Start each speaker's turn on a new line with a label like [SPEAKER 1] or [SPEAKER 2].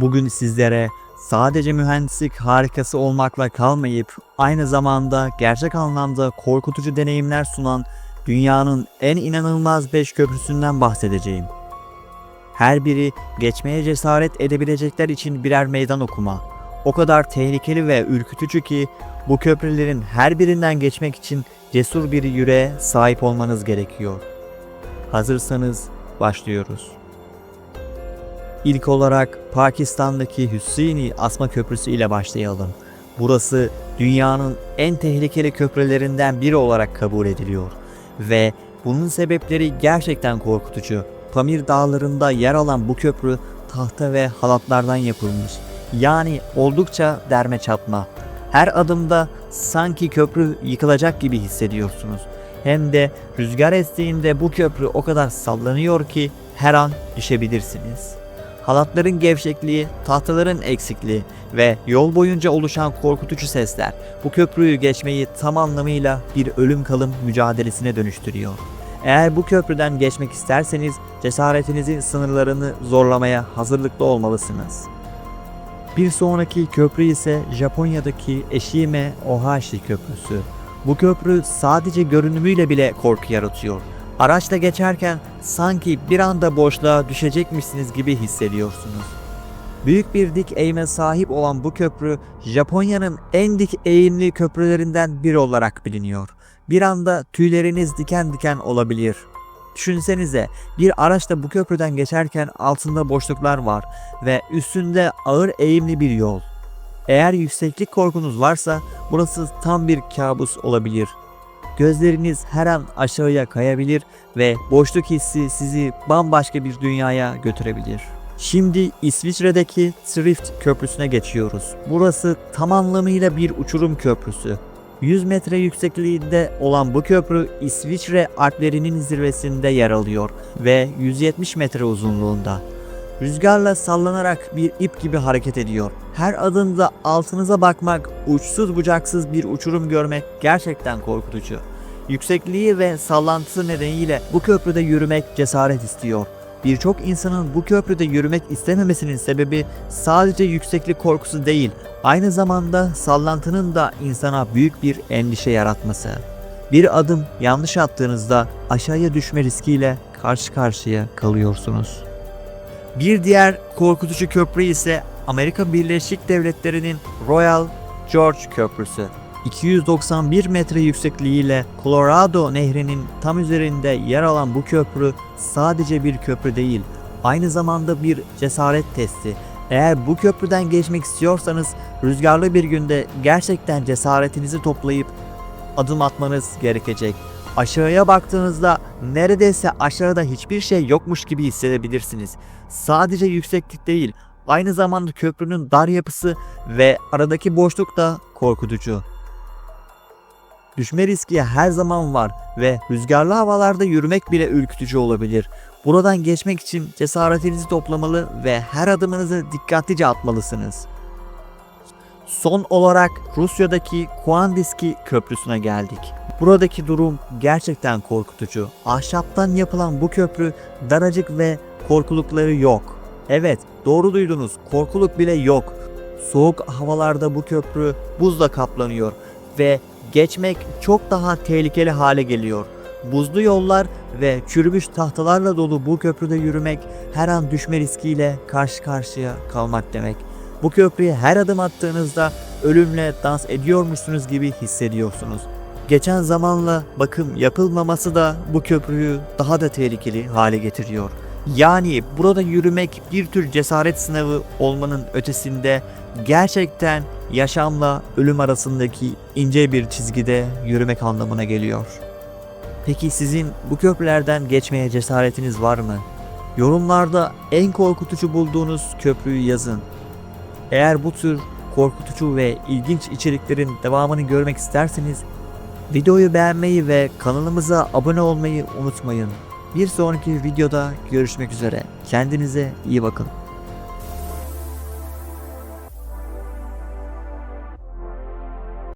[SPEAKER 1] Bugün sizlere sadece mühendislik harikası olmakla kalmayıp aynı zamanda gerçek anlamda korkutucu deneyimler sunan dünyanın en inanılmaz 5 köprüsünden bahsedeceğim. Her biri geçmeye cesaret edebilecekler için birer meydan okuma. O kadar tehlikeli ve ürkütücü ki bu köprülerin her birinden geçmek için cesur bir yüreğe sahip olmanız gerekiyor. Hazırsanız başlıyoruz. İlk olarak Pakistan'daki Hüseyni Asma Köprüsü ile başlayalım. Burası dünyanın en tehlikeli köprülerinden biri olarak kabul ediliyor ve bunun sebepleri gerçekten korkutucu. Pamir dağlarında yer alan bu köprü tahta ve halatlardan yapılmış. Yani oldukça derme çatma. Her adımda sanki köprü yıkılacak gibi hissediyorsunuz. Hem de rüzgar estiğinde bu köprü o kadar sallanıyor ki her an düşebilirsiniz. Halatların gevşekliği, tahtaların eksikliği ve yol boyunca oluşan korkutucu sesler bu köprüyü geçmeyi tam anlamıyla bir ölüm kalım mücadelesine dönüştürüyor. Eğer bu köprüden geçmek isterseniz cesaretinizin sınırlarını zorlamaya hazırlıklı olmalısınız. Bir sonraki köprü ise Japonya'daki Eşime Ohashi Köprüsü. Bu köprü sadece görünümüyle bile korku yaratıyor. Araçla geçerken sanki bir anda boşluğa düşecekmişsiniz gibi hissediyorsunuz. Büyük bir dik eğime sahip olan bu köprü Japonya'nın en dik eğimli köprülerinden biri olarak biliniyor. Bir anda tüyleriniz diken diken olabilir. Düşünsenize bir araçla bu köprüden geçerken altında boşluklar var ve üstünde ağır eğimli bir yol. Eğer yükseklik korkunuz varsa burası tam bir kabus olabilir. Gözleriniz her an aşağıya kayabilir ve boşluk hissi sizi bambaşka bir dünyaya götürebilir. Şimdi İsviçre'deki Trift Köprüsü'ne geçiyoruz. Burası tam anlamıyla bir uçurum köprüsü. 100 metre yüksekliğinde olan bu köprü İsviçre Alplerinin zirvesinde yer alıyor ve 170 metre uzunluğunda. Rüzgarla sallanarak bir ip gibi hareket ediyor. Her adımda altınıza bakmak, uçsuz bucaksız bir uçurum görmek gerçekten korkutucu. Yüksekliği ve sallantısı nedeniyle bu köprüde yürümek cesaret istiyor. Birçok insanın bu köprüde yürümek istememesinin sebebi sadece yükseklik korkusu değil, aynı zamanda sallantının da insana büyük bir endişe yaratması. Bir adım yanlış attığınızda aşağıya düşme riskiyle karşı karşıya kalıyorsunuz. Bir diğer korkutucu köprü ise Amerika Birleşik Devletleri'nin Royal George Köprüsü. 291 metre yüksekliğiyle Colorado Nehri'nin tam üzerinde yer alan bu köprü sadece bir köprü değil, aynı zamanda bir cesaret testi. Eğer bu köprüden geçmek istiyorsanız rüzgarlı bir günde gerçekten cesaretinizi toplayıp adım atmanız gerekecek. Aşağıya baktığınızda neredeyse aşağıda hiçbir şey yokmuş gibi hissedebilirsiniz. Sadece yükseklik değil, aynı zamanda köprünün dar yapısı ve aradaki boşluk da korkutucu. Düşme riski her zaman var ve rüzgarlı havalarda yürümek bile ürkütücü olabilir. Buradan geçmek için cesaretinizi toplamalı ve her adımınızı dikkatlice atmalısınız. Son olarak Rusya'daki Kuandiski Köprüsü'ne geldik. Buradaki durum gerçekten korkutucu. Ahşaptan yapılan bu köprü daracık ve korkulukları yok. Evet, doğru duydunuz. Korkuluk bile yok. Soğuk havalarda bu köprü buzla kaplanıyor ve geçmek çok daha tehlikeli hale geliyor. Buzlu yollar ve çürümüş tahtalarla dolu bu köprüde yürümek her an düşme riskiyle karşı karşıya kalmak demek. Bu köprüye her adım attığınızda ölümle dans ediyormuşsunuz gibi hissediyorsunuz. Geçen zamanla bakım yapılmaması da bu köprüyü daha da tehlikeli hale getiriyor. Yani burada yürümek bir tür cesaret sınavı olmanın ötesinde gerçekten yaşamla ölüm arasındaki ince bir çizgide yürümek anlamına geliyor. Peki sizin bu köprülerden geçmeye cesaretiniz var mı? Yorumlarda en korkutucu bulduğunuz köprüyü yazın. Eğer bu tür korkutucu ve ilginç içeriklerin devamını görmek isterseniz videoyu beğenmeyi ve kanalımıza abone olmayı unutmayın. Bir sonraki videoda görüşmek üzere. Kendinize iyi bakın.